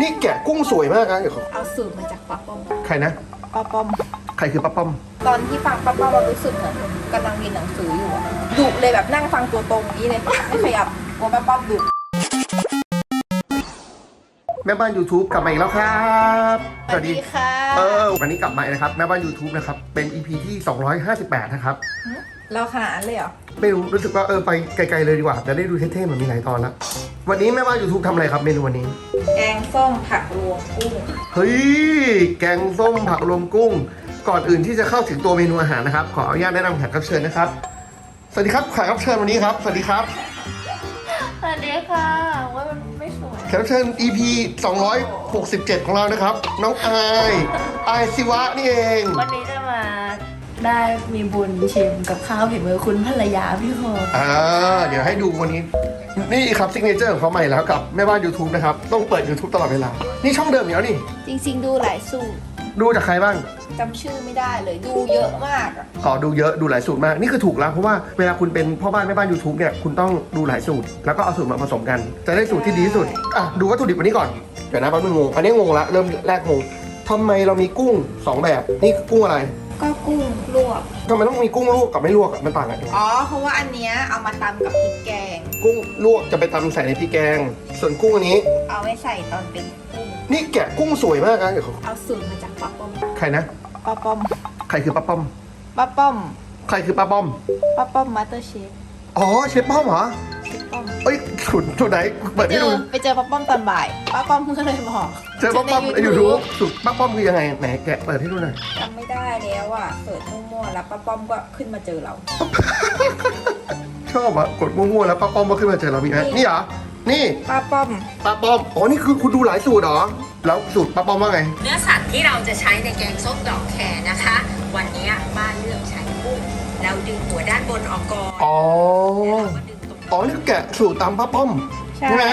นี่แกะกุ้งสวยมากนะเดี๋ยวขอเอาสูตรมาจากป้าป้อมใครนะ ป้าป้อม ใครคือป้าป้อม ตอนที่ฟังป้าป้อมเรารู้สึกเหมือนกำลังเรียนหนังสืออยู่อะดุเลยแบบนั่งฟังตัวตรงนี้เลยไม่ขยับกลัวป้าป้อมดุแม่บ้าน YouTube กลับมาอีกแล้วครับสวัสดีค่ะ เออวันนี้กลับมาอีกนะครับ แม่บ้าน YouTube นะครับ เป็น EP ที่ 258 นะครับ เราขนาดนั้นเลยเหรอ ไม่รู้รู้สึกว่าเออไปไกลๆเลยดีกว่าจะได้ดูเท่ๆเหมือนมีหลายตอนแล้ววันนี้แม่บ้าน YouTube ทำอะไรครับเมนูวันนี้ แกงส้มผักรวมกุ้ง เฮ้ย แกงส้มผักรวมกุ้ง ก่อนอื่นที่จะเข้าถึงตัวเมนูอาหารนะครับ ขออนุญาตแนะนำแขกรับเชิญนะครับ สวัสดีครับแขกรับเชิญวันนี้ครับ สวัสดีครับ สวัสดีค่ะว่ามันไม่สวย แขกรับเชิญ EP 267 ของเรานะครับ น้องอายอายศิวะนี่เอง วันนี้จะมา ได้มีบุญชิมกับข้าวฝีมือคุณภรรยาพี่โคอ่าเดี๋ยวให้ดูวันนี้ นี่ครับซิกเนเจอร์ของเขาใหม่แล้วกับแม่บ้าน YouTube นะครับ ต้องเปิด YouTube ตลอดเวลา นี่ช่องเดิมอยู่แล้วนี่ จริงๆ ดูหลายสูตรดูจากใครบ้าง จำชื่อไม่ได้เลยดูเยอะมากอะอ๋อดูเยอะดูหลายสูตรมาก นี่คือถูกแล้วเพราะว่าเวลาคุณเป็นพ่อบ้านแม่บ้าน YouTube เนี่ยคุณต้องดูหลายสูตร แล้วก็เอาสูตรมาผสมกัน จะได้สูตรที่ดีที่สุดอะดูวัตถุดิบวันนี้ก่อนเดี๋ยวนะแป๊บนึงงงอันนี้งงละเริ่มแรกงงทำไมเรามีกุ้งสองแบบนี่คือกุ้งอะไร ก็กุ้งลวก ทำไมต้องมีกุ้งลวกกับไม่ลวกอะมันต่างกันยังไงอ๋อ เพราะว่าอันเนี้ยเอามาตำกับพริกแกง กุ้งลวกจะไปตำใส่ในพริกแกง ส่วนกุ้งอันนี้ เอาไว้ใส่ตอนเป็นกุ้ง นี่แกะกุ้งสวยมากนะเดี๋ยวขอเอาสูตรมาจากป้าป้อมใครนะ ป้าป้อมใครคือป้าป้อม ป้าป้อมใครคือป้าป้อม ป้าป้อมมาสเตอร์เชฟ อ๋อเชฟป้อมเหรอเชฟป้อมเอ้ยสุดสุดไหนเปิดเจให้อดูไปเจอป้าป้อมตอนบ่ายป้าป้อมก็เลยบอกเจอป้าป้อมในยูทูบสุดป้าป้อมคือยังไงไหนแกะเปิดให้ดูหน่อยจำไม่ได้แล้วอะเสิร์ชมั่วๆแล้วป้าป้อมก็ขึ้นมาเจอเรา ชอบอะกดมั่วๆแล้วป้าป้อมมาขึ้นมาเจอเราพี่แอ๊นี่เหรอนี่ป้าป้อมป้าป้อมอ๋อนี่คือคุณดูหลายสูตรเหรอแล้วสูตรป้าป้อมว่าไง เนื้อสัตว์ที่เราจะใช้ในแกงส้มดอกแครนะคะ วันนี้บ้านเลือกใช้ กุ้งเราดึงหัวด้านบนออกก่อนอ๋อ แล้วเราก็ดึงตรงอ๋อนี่คือแกะสูตรตามป้าป้อมใช่ไหม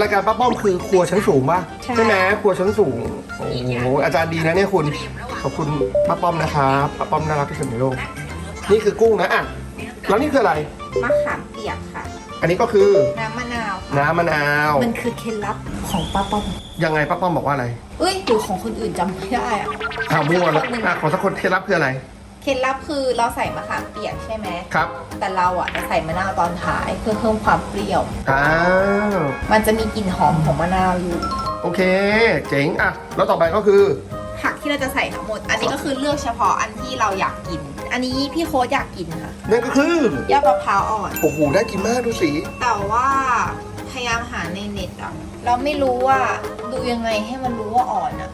รายการป้าป้อมคือครัวชั้นสูงป่ะใช่ ไหมครัวชั้นสูงโอ้โหอาจารย์ดีนะเนี่ยคุณเตรียมระหว่างขอบคุณป้าป้อมนะครับป้าป้อมน่ารักที่สุดในโลกนั่นคือเนื้อนี่คือกุ้งนะอะแล้วนี่คืออะไร มะขามเปียกค่ะ อันนี้ก็คือน้ำมะนาวค่ะน้ำมะนาวมันคือเคล็ดลับของป้าป้อมยังไงป้าป้อมบอกว่าอะไรเอ้ยหรือของคนอื่นจำไม่ได้อะอ้าวมั่วแล้วอะขอสักคนเคล็ดลับคืออะไร เคล็ดลับคือเราใส่มะขามเปียกใช่ไหม ครับแต่เราอะจะใส่มะนาวตอนท้ายเพื่อเพิ่มความเปรี้ยว อ้าวมันจะมีกลิ่นหอมของมะนาวอยู่ โอเค เจ๋งอะแล้วต่อไปก็คือ ผักที่เราจะใส่ทั้งหมด อันนี้ก็คือเลือกเฉพาะอันที่เราอยากกิน อันนี้พี่โค้ดอยากกินค่ะนั่นก็คือยอดมะพร้าวอ่อน โอ้โหได้กินมากดูสิแต่ว่าพยายามหาในเน็ตอะเราไม่รู้ว่าดูยังไงให้มันรู้ว่าอ่อนอะ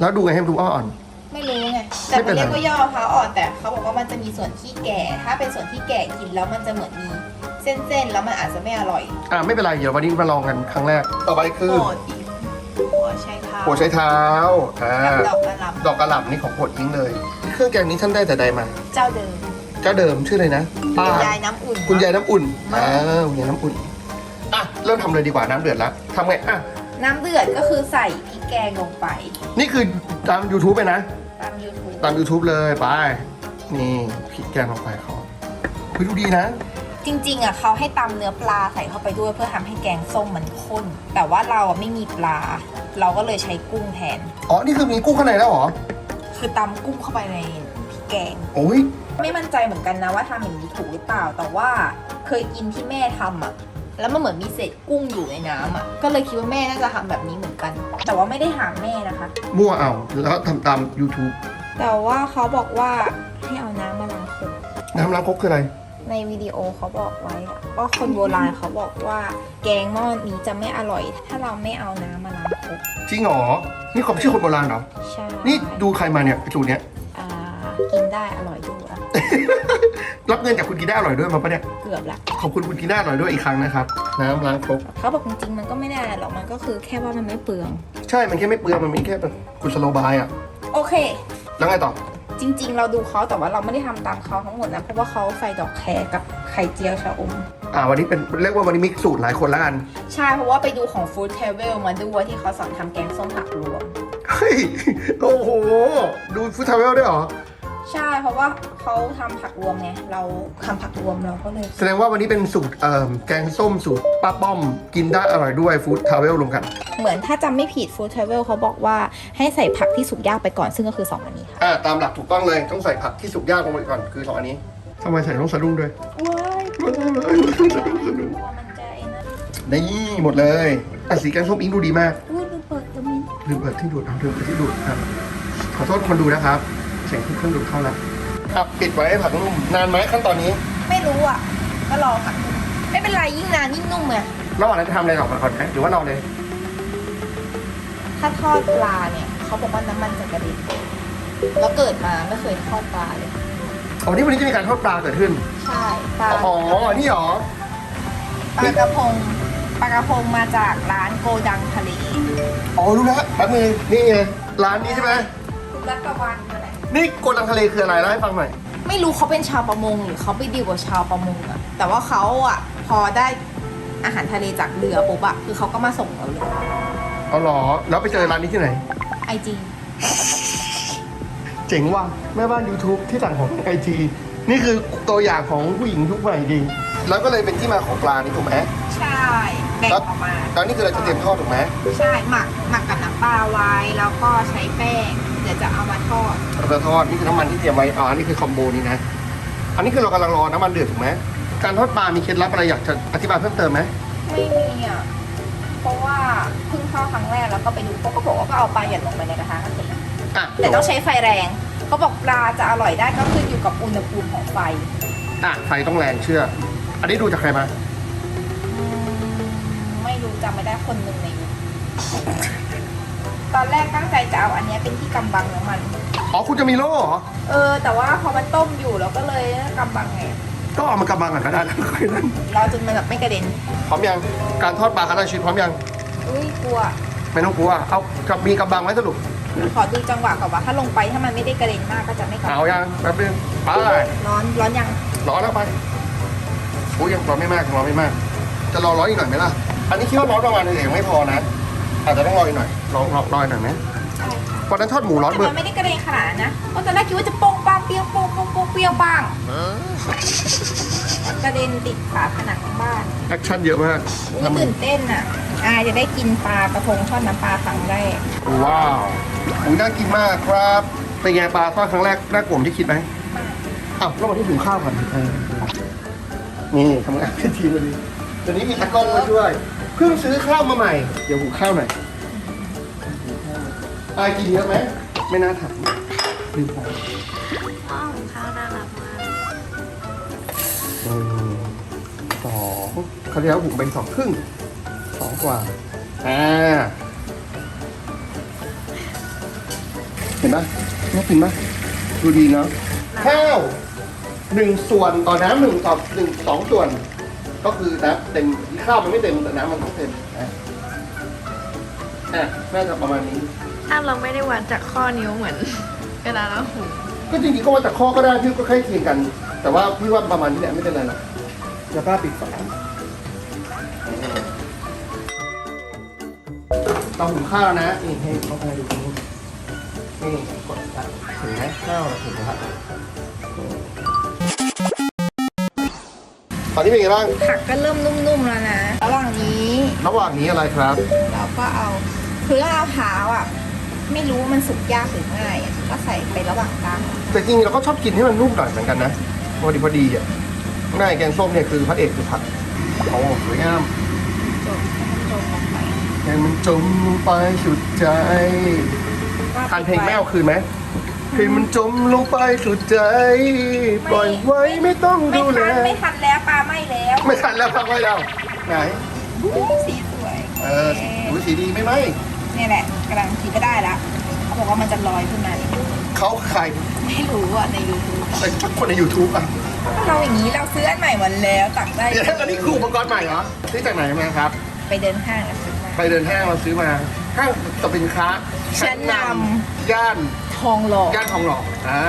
แล้วดูไงให้มันดูอ่อน ไม่รู้ไง แต่ไม่เป็มันนไร เรียกว่ายอดมะพร้าวอ่อนแต่เขาบอกว่ามันจะมีส่วนที่แก่ ถ้าเป็นส่วนที่แก่กินแล้วมันจะเหมือนมีเส้นๆ แล้วมันอาจจะไม่อร่อยอะไม่เป็นไร เดี๋ยววันนี้มาลองกันครั้งแรก ต่อไปคือโปรดหัวใช้เท้าหัวใช้เท้าอ่ากับดอกกระหล่ดอกกระหล่ำนี่ของโปรดทิ้งเลย เครื่องแกงนี้ท่านได้แต่ใดมาำเจ้าเดิมเจ้าเดิมชื่ออะไรนะป้าคุณยายน้ำอุ่นคุณยายน้ำอุ่นอ่าคุณยายน้ำอุ่นอะเริ่มทำเลยดีกว่าน้ำเดือดแล้วทำไงอะน้ำเดือดก็คือใส่พริกแกงลงไป นี่คือตาม YouTube ไปนะ ตาม YouTube ตาม YouTube เลยไป นี่พริกแกงลงไปเขาเฮ้ยดูดีนะ จริงๆอะเขาให้ตำเนื้อปลาใส่เข้าไปด้วยเพื่อทำให้แกงส้มมันข้น แต่ว่าเราอะไม่มีปลา เราก็เลยใช้กุ้งแทน อ๋อ นี่คือมีกุ้งข้างในแล้วเหรอ คือตำกุ้งเข้าไปในพริกแกง โอ้ย ไม่มั่นใจเหมือนกันนะว่าทำอย่างนี้ถูกหรือเปล่า แต่ว่าเคยกินที่แม่ทำอะ แล้วมันเหมือนมีเศษกุ้งอยู่ในน้ำอะ ก็เลยคิดว่าแม่น่าจะทำแบบนี้เหมือนกัน แต่ว่าไม่ได้ถามแม่นะคะ มั่วเอาแล้วทำตาม YouTube แต่ว่าเขาบอกว่าให้เอาน้ำมาล้างครกน้ำล้างครกคืออะไร ในวิดีโอเขาบอกไว้อะว่าคนโบราณเขาบอกว่าแกงหม้อนี้จะไม่อร่อย ถ้าเราไม่เอาน้ำมาล้างครกจริงเหรอ นี่เขาไม่ใช่คนโบราณเหรอ ใช่นี่ดูใครมาเนี่ยสูตรเนี้ย อ่ากินได้อร่อยด้วยอะ รับเงินจากคุณกีน่าอร่อยด้วยมาปะเนี่ย เกือบละขอบคุณคุณกีน่าอร่อยด้วยอีกครั้งนะครับ น้ำล้างครกเขาบอกจริงๆมันก็ไม่ได้หรอกมันก็คือแค่ว่ามันไม่เปลือง ใช่ มันแค่ไม่เปลือง มันมีแค่แบบกุศโลบายอะ โอเค แล้วไงต่อ จริง ๆ เราดูเขาแต่ว่าเราไม่ได้ทำตามเขาทั้งหมดนะเพราะว่าเขาใส่ดอกแครกับไข่เจียวชะอม อ่า วันนี้เป็นเรียกว่าวันนี้มิกซ์สูตรหลายคนแล้วกัน ใช่เพราะว่าไปดูของ Food Travel มาด้วยที่เขาสอนทำแกงส้มผักรวม เฮ้ย โอ้โห ดูฟู้ดทาวเวลด้วยเหรอ ใช่เพราะว่าเขาทำผักรวมไงเราทำผักรวมเราก็เลย แสดงว่าวันนี้เป็นสูตรเอ่อแกงส้มสูตรป้าป้อม กินได้อร่อยด้วยฟู้ดทราเวลรวมกัน เหมือนถ้าจำไม่ผิด Food Travel เขาบอกว่าให้ใส่ผักที่สุกยากไปก่อนซึ่งก็คือ 2 อันนี้ค่ะ อ่าตามหลักถูกต้องเลยต้องใส่ผักที่สุกยากลงไปก่อนคือสองอันนี้ทำไมใส่ต้องสะดุ้งด้วย ว้ายไม่ต้องเลยไม่ต้องสะดุ้งสะดุ้งว่ามันจะไอ้นั่นนี่หมดเลยแต่สีแกงส้มอิงดูดีมาก อุ้ยดูเปิดตะมินลืมเปิดที่ดูดเอาลืมเปิดที่ดูดครับขอโทษคนดูนะครับเสียงเครื่องดูดเข้าแล้วครับปิดไว้ให้ผักนุ่ม นานไหมขั้นตอนนี้ ไม่รู้อะ ก็รอผักนุ่มไม่เป็นไรยิ่งนานยิ่งนุ่มไงระหว่างนั้นจะทำอะไรต่อก่อนไหมหรือว่านอนเลย ถ้าทอดปลาเนี่ย เขาบอกว่าน้ำมันจะกระเด็นแล้วเกิดมาไม่เคยทอดปลาเลย อ๋อนี่วันนี้จะมีการทอดปลาเกิดขึ้น ใช่ปลาอ๋อ นี่เหรอ ปลากระพง ปลากระพงมาจากร้านโกดังทะเล อ๋อ รู้แล้วแป๊บนึงนี่ไง ร้านนี้ใช่ไหมคุณรัตะวันอะไร นี่โกดังทะเลคืออะไรเล่าให้ฟังหน่อยไม่รู้เขาเป็นชาวประมงหรือเขาไปดีลกับชาวประมงอะแต่ว่าเขาอะพอได้อาหารทะเลจากเรือปุ๊บอะคือเขาก็มาส่งเราเลยเอาเหรอ แล้วไปเจอร้านนี้ที่ไหน ไอจีเจ๋งว่ะแม่บ้าน YouTube ที่สั่งของไอจีนี่คือตัวอย่างของผู้หญิงยุคใหม่จริงแล้วก็เลยเป็นที่มาของปลานี่ถูกไหมใช่แบ่งออกมา ตอนนี้คือเราจะเตรียมทอดถูกไหมใช่หมักหมักกับน้ำปลาไว้แล้วก็ใช้แป้งเดี๋ยวจะเอามาทอดเราจะทอดนี่คือน้ำมันที่เตรียมไว้อ๋ออันนี่คือคอมโบนี้นะ อันนี้คือเรากำลังรอน้ำมันเดือดถูกไหมการทอดปลา มีเคล็ดลับอะไรอยากจะอธิบายเพิ่มเติมไหมไม่มีอะเพราะว่าเพิ่งทอดครั้งแรกแล้วก็ไปดูเขาก็บอกว่าก็เอาปลาหยัดลงไปในกระทะก็เสร็จแล้วอะแต่ต้องใช้ไฟแรงเขาบอกปลาจะอร่อยได้ก็ขึ้นอยู่กับอุณหภูมิของไฟอะไฟต้องแรงเชื่อ อันนี้ดูจากใครมา อืมไม่รู้จำไม่ได้คนหนึ่งในยุค ตอนแรกตั้งใจจะเอาอันเนี้ยเป็นที่กำบังน้ำมัน อ๋อคุณจะมีโล่เหรอ เออ แต่ว่าพอมันต้มอยู่เราก็เลยกำบังไง ก็เอามากำบังก่อนก็ได้นะค่อยนั่นรอจนมันแบบไม่กระเด็น พร้อมยัง การทอดปลาคาราชินพร้อมยัง อุ้ยกลัว ไม่ต้องกลัว เอากับมีกำบังไว้สรุป ขอดูจังหวะก่อนว่าถ้าลงไปถ้ามันไม่ได้กระเด็นมากก็จะไม่กระเอายังแป๊บนึงไปร้อนร้อนยัง ร้อนแล้วไปโอ้ยยังร้อนไม่มากยังร้อนไม่มาก จะรอร้อนอีกหน่อยไหมล่ะ อันนี้คิดว่าร้อนประมาณนึงเองไม่พอนะ อาจจะต้องรออีกหน่อย รอรอรออีกหน่อยไหมใช่วันนั้นทอดหมูร้อนแต่เบิมัดนไม่ได้กระเด็นขนาดนั้นนะเพราะตอนแรกคิดว่าจะโป้งป้างเปรี้ยวโป้งโป้งโป้งเปรี้ยวป้างกระเด็นติดฝาผนังบ้านแอคชั่นเยอะมากนี่ตื่นเต้นอะอายจะได้กินปลากระพงทอดน้ำปลาครั้งแรกว้าวหมูน่ากินมากครับเป็นไงปลาทอดครั้งแรกน่ากลัวเหมือนที่คิดไหมอ้าวแล้วมาที่หุงข้าวก่อนเออนี่ทำงานเป็นทีมวันนี้ตอนนี้มีตะกล้องมาช่วยเพิ่งซื้อข้าวมาใหม่ เดี๋ยวหุงข้าวหน่อย อายกินเยอะไหม ไม่น่าถามลืมไปพ่อของข้าวน่ารักมากหนึ่งสองเขาวที่แล้วหุงเป็นสองครึ่งสองกว่า อ่า เห็นปะน่ากินปะดูดีเนาะข้าวหนึ่งส่วนต่อน้ำหนึ่งต่อหนึ่งสองส่วน ก็คือน้ำเต็มข้าวมันไม่เต็มแต่น้ำมันต้องเต็มนะอะน่าจะประมาณนี้ ถ้าเราไม่ได้วัดจากข้อนิ้วเหมือนเวลาเราหุงก็จริงๆก็ว่าจากข้อก็ได้พี่ก็ใกล้เคียงกัน แต่ว่าพี่ว่าประมาณนี้แหละไม่เป็นไรหรอกอย่าป้าปิดฝาเราหุงข้าวนะนี่ให้เขาไปดูตรงนี้นี่กดละถึงไหมข้าวเราถึงแล้วตอนนี้เป็นไงบ้าง ผักก็เริ่มนุ่มๆแล้วนะ ระหว่างนี้ ระหว่างนี้อะไรครับ เราก็เอาคือถ้าเอาเท้าอะ ไม่รู้ว่ามันสุกยากหรือง่ายอะก็ใส่ไประหว่างกลางแต่จริงๆเราก็ชอบกินให้มันนุ่มหน่อยเหมือนกันนะพอดีพอดีอะง่ายแกงส้มเนี่ยคือพระเอกคือผักโอ้สวยงามจบจบลงไปให้มันจมลงไปสุดใจทานเพลงแม่เอาคืนไหมให้มันจมลงไปสุดใจ ปล่อยไว้ไม่ต้องไม่ดูแลทันไม่ทันแล้วปลาไหม้แล้วไม่ทันแล้วพักไว้แล้วไหนสีสวย เอออุ้ยสีดีไหมไหม นี่แหละกำลังคิดก็ได้ละเขาบอกว่ามันจะลอยขึ้นมานี่เขาใครไม่รู้อะใน YouTube ไอ้คนใน YouTube อะเราอย่างนี้เราซื้ออันใหม่หมดแล้วตักได้เดี๋ยวอันนี้คืออุปกรณ์ใหม่เหรอซื้อจากไหนมาครับ ไปเดินห้างแล้วซื้อมา ไปเดินห้างเราซื้อมาห้างสรรพสินค้าชั้นน ย่านทองหล่อย่านทองหล่ออ่า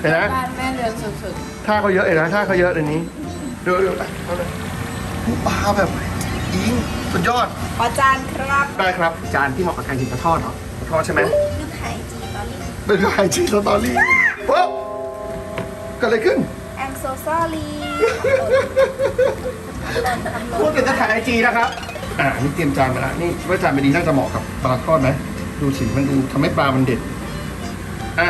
เห็นไหมบ้านแม่เรือนสุดท่าเขาเยอะเลยนะท่าเขาเยอะเดี๋ยวนี้ดูดูไปเอาเลยปลาแบบ ยิงสุดยอด ขอจานครับได้ครับ จานที่เหมาะกับการกินปลาทอดเหรอปลาทอดใช่ไหมลืมถ่ายจีตอนนี้ เป็นไอจีสตอรี่ปุ๊บเกิดอะไรขึ้น I'm so sorry ทำหล่นทำหล่นพูดถึงจะถ่ายไอจีนะครับ อ่าอันนี่เตรียมจานมาแล้วนี่ว่าจานไม่ดีน่าจะเหมาะกับปลาทอดไหมดูสิมันดูทำให้ปลามันเด็ดอะ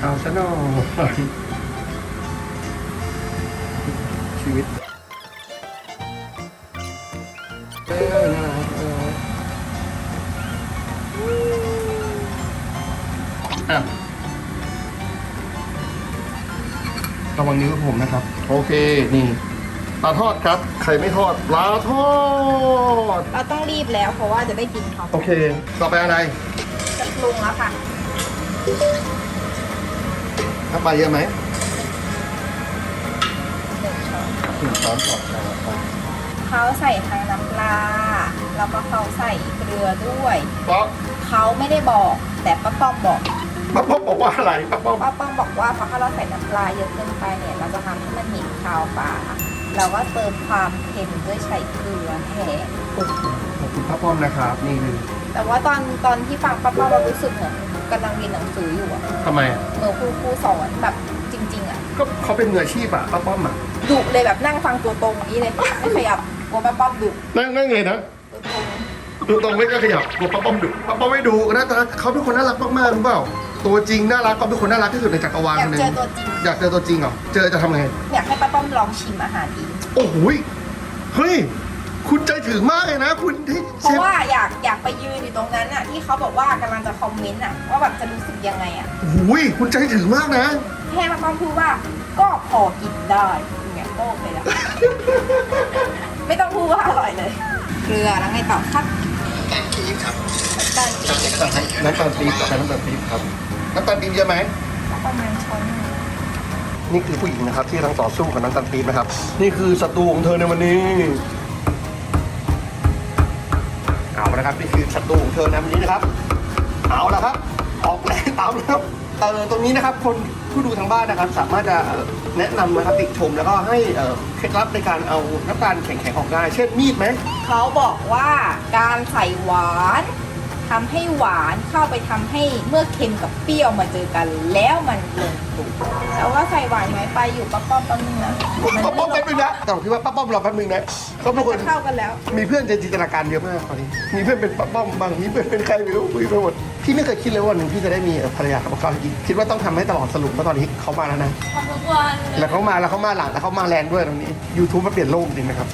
เอาซะหน่อย ระวังนิ้วผมนะครับ โอเคนี่ปลาทอดครับใครไม่ทอดปลาทอด เราต้องรีบแล้วเพราะว่าจะได้กินเขาโอเค ต่อไปอะไรจะปรุงแล้วค่ะถ้าไปลาเยอะไหมหนึ่งช้อนหนึ่งช้อนก่อนครับเขาใส่ทั้งน้ำปลาแล้วก็เขาใส่เกลือด้วยป๊อปเขาไม่ได้บอกแต่ป้าป้อมบอก ป้าป้อมบอกว่าอะไรป้าป้อม ป้าป้อมบอกว่าเพราะถ้าเราใส่น้ำปลาเยอะเกินไปเนี่ยเราจะทำให้มันเหม็นคาวปลาเราก็เติมความเค็มด้วยใส่เกลือแทนขอบคุณป้าป้อมนะครับ นี่คือแต่ว่าตอนตอนที่ฟังป้าป้อมเรารู้สึกเหมือนกำลังเรียนหนังสืออยู่อะทำไมอะเหมือนครูครูสอนแบบจริง ๆอะก็เขาเป็นมืออาชีพอะป้าป้อมอะดุเลยแบบนั่งฟังตัวตรงนี้เลยไม่ขยับกลัวป้าป้อมดุนั่งนั่งไงนะตัวตรง ดูตรงไม่ก็ขยับกลัวป้าป้อมดุป้าป้อมไม่ดุหน้าตาเขาเป็นคนน่ารักมากๆรู้เปล่า ตัวจริงน่ารักเขาเป็นคนน่ารักที่สุดในจักรวาลอยาคกนหนึ่งเจอตัวจริง อยากเจอตัวจริงเหรอ เจอจะทำไง อยากให้ป้าป้อมลองชิมอาหารดีโอ้โหยเฮ้ย คุณใจถึงมากเลยนะ คุณที่เพเชราะฟว่าอยากอยากไปยืนอยู่ตรงนั้นอะที่เขาบอกว่ากำลังจะคอมเมนต์อะว่าแบบจะรู้สึกยังไงอะโอ้โหยคุณใจถึงมากนะ แค่ป้าป้อมพูดว่าก็พอกินได้อย่างเงี้ยก็โอเคแล้วไม่ต้องพูดว่าอร่อยเลย เกลือแล้วไงต่อครับ น้ำตาลปี๊บครับน้ำตาลปี๊บน้ำตาลปี๊บกับน้ำตาลปี๊บครับ น้ำตาลปี๊บเยอะไหมประมาณช้อนหนึ่งนี่คือผู้หญิงนะครับ ที่กำลังต่อสู้กับน้ำตาลปี๊บนะครับ นี่คือศัตรูของเธอในวันนี้เอาละครับนี่คือศัตรูของเธอในวันนี้นะครับ เอาละครับ ออกแรงตามแล้วเออตรงนี้นะครับคนผู้ดูทางบ้านนะครับ สามารถจะเอ่อแนะนำนะครับติชม แล้วก็ให้เอ่อเคล็ดลับในการเอาน้ำตาลแข็งๆออกได้ เช่นมีดไหมเขาบอกว่าการใส่หวาน ทำให้หวานเข้าไปทำให้เมื่อเค็มกับเปรี้ยวมาเจอกัน แล้วมันลงตัวแล้วก็ใส่หวานน้อยไปอยู่ป้าป้อมแป๊บนึงนะมันป้าป้อมแป๊บนึงนะแต่ผมคิดว่าป้าป้อมรอแป๊บนึงนะเขาเป็นคนจะเข้ากันแล้ว มีเพื่อนจะจินตนาการเยอะมากตอนนี้ มีเพื่อนเป็นป้าป้อมบางมีเพื่อนเป็นใครไม่รู้คุยไปหมดพี่ไม่เคยคิดเลยว่าวันหนึ่งพี่จะได้มีเอ่อภรรยากับเขาจริงคิดว่าต้องทำให้ตลอดสรุปว่าตอนนี้เขามาแล้วนะทำทุกวันเลยแล้วเขามาแล้วเขามาหลังแล้วเขามาแรงด้วยตรงนี้ YouTube มาเปลี่ยนโลกจริงนะครับ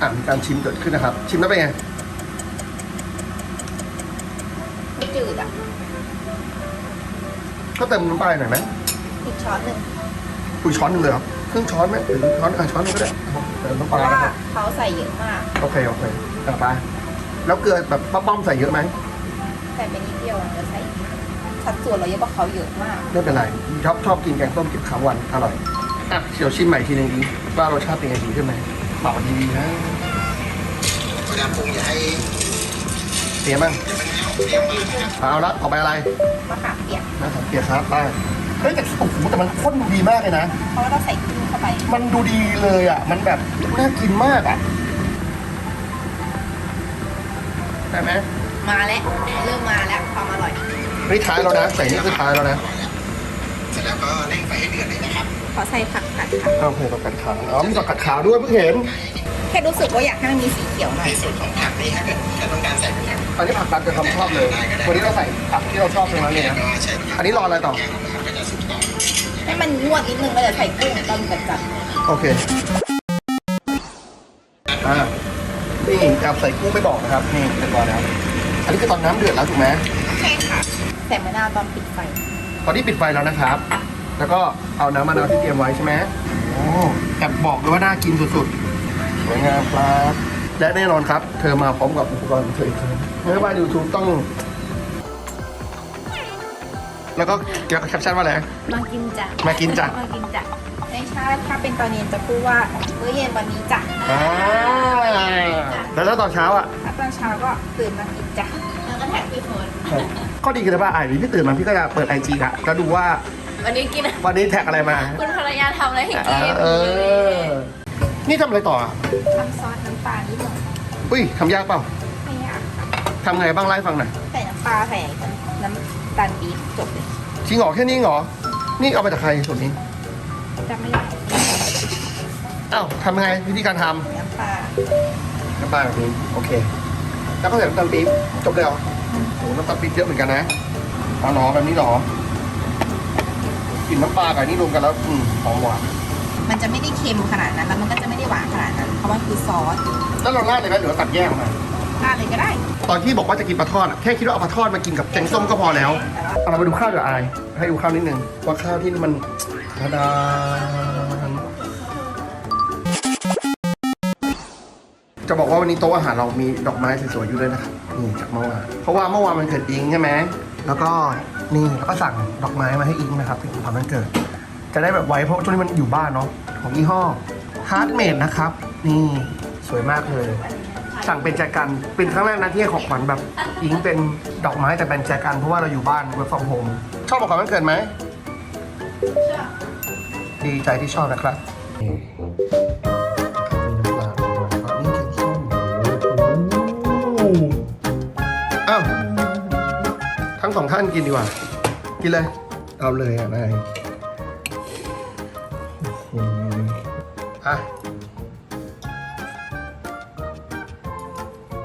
อะมีการชิมเกิดขึ้นนะครับ ชิมแล้วเป็นไง ไม่จืดอะ ก็เติมน้ำปลาหน่อยไหมอีกช้อนหนึ่งอุ้ยช้อนหนึ่งเลยเหรอครึ่งช้อนไหมหรือช้อนอะช้อนหนึงก็ได้เติมน้ำเพปลาราะว่านะครับเขาใส่เยอะมาก โอเคโอเคต่อไปแล้วเกลือแบบป้าป้อมใส่เยอะไหมใส่ไปนิดเดียวอะจะใส่สัดส่วนเราเยอะกว่าเขาเยอะมาก ไม่เป็นไรชอบชอบกินแกงส้มเก็บข้ามวันอร่อยอะเดี๋ยวชิมใหม่ทีนึงดีว่ารสชาติเป็นไงดีขึ้นไหมเปล่าดีๆนะ เวลาปรุงอย่าให้ เสียมั้งเอาละต่อไปอะไรมะขามเปียกน้ำสังเกตครับไปเฮ้ยแต่โอ้โหแต่มันข้นดูดีมากเลยนะ เพราะว่าเราใส่กุ้งเข้าไป มันดูดีเลยอะ มันแบบน่ากินมากอะได้ไหมมาแล้วเริ่มมาแล้วความอร่อยนี่ท้ายแล้วนะใส่นี่คือท้ายแล้วนะเสร็จแล้วก็เร่งไฟให้เดือดเลยนะครับขอใส่ผักกัดค่ะอ้าวเพิ่มกับกัดขาวอ๋อมีกับกัดขาวด้วยเพิ่งเห็น แค่รู้สึกว่าอยากให้มันมีสีเขียวหน่อยในส่วนของผักนี่ถ้าเกิดถ้าต้องการใส่เป็นผักอันนี้ผักตัดจะทำชอบเลย วันนี้เราใส่ผักที่เราชอบตรงนั้นเลยนะก็ใช้อันนี้รออะไรต่อแกงของผักก็จะสุกต่อ ให้มันงวดนิดนึงก็จะใส่กุ้งตอนกัดจัดโอเคอ่านี่แอบใส่กุ้งไม่บอกนะครับ นี่เรียบร้อยแล้วอันนี้คือตอนน้ำเดือดแล้วถูกไหมใช่ค่ะใส่มะนาวตอนปิดไฟ ตอนนี้ปิดไฟแล้วนะครับ แล้วก็เอาน้ำมะนาวที่เตรียมไว้ใช่ไหมโอ้แอบบอกเลยว่าน่ากินสุดๆส วยงามครับและแน่นอนครับ เธอมาพร้อมกับอุปกรณ์ของเธออีกครั้งเมื่อว่ายูทูบต้อง แล้วก็เกี่ยวกับแคปชั่นว่าอะไร มากินจ้ะมากินจ้ะ มากินจ้ะไม่ใช่ถ้าเป็นตอนเย็นจะพูดว่ามื้อเย็นวันนี้จ้ะอ่าแล้วถ้าตอนเช้าอะ ถ้าตอนเช้าก็ตื่นมากินจ้ะแล้วก็แท็กพี่โฟนข้อดีคือว่าอ่านพี่ตื่นมาพี่ก็จะเปิดไอจีละแล้วดูว่าวันนี้กินวันนี้แท็กอะไรมา คุณภรรยาทำอะไรให้เอกินอเออ นี่ทำอะไรต่ออะทำซอสน้ำปลานิดหน่อยอุ้ยทำยากเปล่าไม่ยากค่ะทำไงบ้างไล่าให้ฟังหน่อยใส่น้ำปลาใส่น้ำน้ำตตาลปี๊บจบเลยจริงเหรอแค่นี้เหรอ นี่เอาไปจากใครส่วนนี้จำไม่ได้อ้าวทำยังไงวิธีการทน้ำปลาำน้ำปลาแบบนี้โอเค แล้วก็ใส่น้ำตาลปี๊บจบเลยเหรอโอ้น้ำตาลปี๊บเยอะเหมือนกันนะเอาหนอแบบนี้เหรอกลิ่นน้ำปลากับอันนี่รวมกันแล้วอืมหอมหวาน มันจะไม่ได้เค็มขนาดนั้น แล้วมันก็จะไม่ได้หวานขนาดนั้น เพราะมันคือซอสแล้วเราราดเลยไหมหรือว่าตัดแยกออกมาราดเลยก็ได้ ตอนที่บอกว่าจะกินปลาทอดอะแค่คิดว่าเอาปลาทอดมากินกับแกงส้มก็พอแล้วเอาเรามาดูข้าวเดี๋ยวอายให้ดูข้าวนิดนึงว่าข้าวที่นี่มันธดานจะบอกว่าวันนี้โต๊ะอาหารเรามีดอกไม้สวยๆอยู่ด้วยนะครับนี่จากเมื่อวานเพราะว่าเมื่อวานมันเกิดอิงใช่ไหมแล้วก็นี่แล้วก็สั่งดอกไม้มาให้อิงนะครับเป็นของขวัญวันเกิด จะได้แบบไว้เพราะช่วงนี้มันอยู่บ้านเนาะของยี่ห้อ Heartmade นะครับ นี่สวยมากเลย สั่งเป็นแจกันเป็นครั้งแรกนะที่ให้ของขวัญแบบอิงเป็นดอกไม้แต่เป็นแจกันเพราะว่าเราอยู่บ้าน work from home ชอบของขวัญวันเกิดไหมดีใจที่ชอบนะครับนี่มีน้ำปลาด้วยแล้วก็นี่แกงส้มโอ้โหอ้าวทั้งสองท่านกินดีกว่า กินเลย เอาเลยอะนาย อะ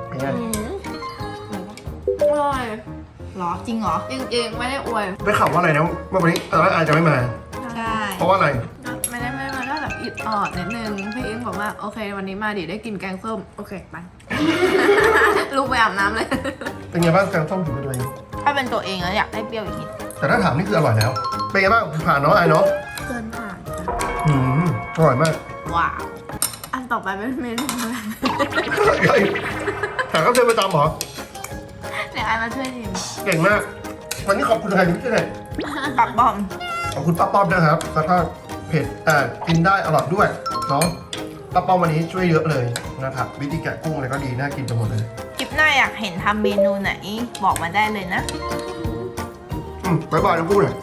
เป็นไงอร่อยหรอจริงเหรอ จริงๆ ไม่ได้อวย ได้ข่าวว่าอะไรนะว่าวันนี้ตอนแรกอายจะไม่มา ใช่ เพราะว่าอะไร ไม่ได้ไม่มาได้แบบอิดออดนิดนึง พี่อิงบอกว่า โอเค วันนี้มาดิได้กินแกงส้ม โอเค ไป ลูกไปอาบน้ำเลย เป็นไงบ้างแกงส้มถึงตัวเองถ้าเป็นตัวเองแล้วอยากได้เปรี้ยวอีกนิด แต่ถ้าถามนี่คืออร่อยแล้ว เป็นไงบ้างผ่านเนาะไอายเนาะเกินผ่านจ้ะอืมอร่อยมาก ว้าว อันต่อไปเป็นเมนูอะไรเฮ้ยถามก็เดินประจำเหรอเดี๋ยวไอมาช่วยชิมเก่งมาก วันนี้ขอบคุณใครที่ช่วยหน่อยปักบอม ขอบคุณป้าป้อมนะครับ แล้วก็เผ็ดอ่ากินได้อร่อยด้วยเนาะป้าป้อมวันนี้ช่วยเยอะเลยนะครับวิธีแกะกุ้งอะไรก็ดีน่ากินไปหมดเลยคลิปหน้าอยากเห็นทำเมนูไหน บอกมาได้เลยนะ อืมบ๊ายบายน้องกุ้งเลย